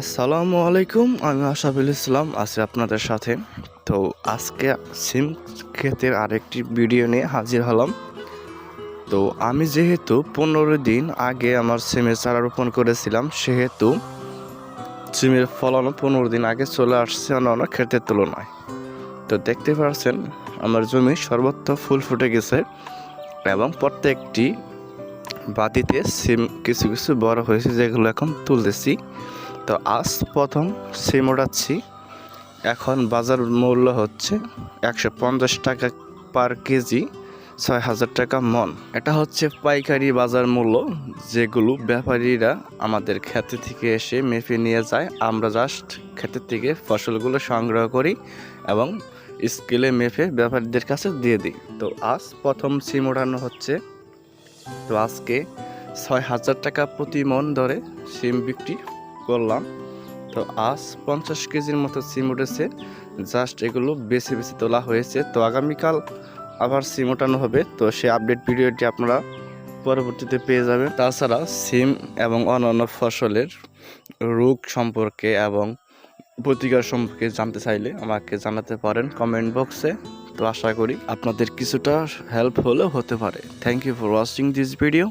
আসসালামু আলাইকুম, আমি আশাফুল ইসলাম, আছি আপনাদের সাথে। তো আজকে সিম ক্ষেতের আরেকটি ভিডিও নিয়ে হাজির হলাম। তো আমি যেহেতু পনেরো দিন আগে আমার সিমের চারা রোপণ করেছিলাম, সেহেতু সিমের ফলনও পনেরো দিন আগে চলে আসছে অন্যান্য ক্ষেতের তুলনায়। তো দেখতে পাচ্ছেন, আমার জমি সর্বত্র ফুল ফুটে গেছে এবং প্রত্যেকটি বাতিতে সিম কিছু কিছু বড় হয়েছে, যেগুলো এখন তুলতেছি। তো আজ প্রথম সিম ওঠাচ্ছি এখন বাজার মূল্য হচ্ছে একশো পঞ্চাশ টাকা পার কেজি, ছয় হাজার টাকা মন। এটা হচ্ছে পাইকারি বাজার মূল্য, যেগুলো ব্যাপারীরা আমাদের ক্ষেতে থেকে এসে মেপে নিয়ে যায়। আমরা জাস্ট ক্ষেতের থেকে ফসলগুলো সংগ্রহ করি এবং স্কেলে মেপে ব্যাপারীদের কাছে দিয়ে দিই। তো আজ প্রথম সিম ওঠানো হচ্ছে। তো আজকে ছয় হাজার টাকা প্রতি মন ধরে সিম বিক্রি করলাম। তো আজ পঞ্চাশ কেজির মতো সিম উঠেছে। জাস্ট এগুলো বেছে বেছে তোলা হয়েছে। তো আগামীকাল আবার সিম ওঠানো হবে। তো সেই আপডেট ভিডিওটি আপনারা পরবর্তীতে পেয়ে যাবেন। তাছাড়া সিম এবং অন্যান্য ফসলের রোগ সম্পর্কে এবং প্রতিকার সম্পর্কে জানতে চাইলে আমাকে জানাতে পারেন কমেন্ট বক্সে তো আশা করি আপনাদের কিছুটা হেল্প হলেও হতে পারে। Thank you for watching this video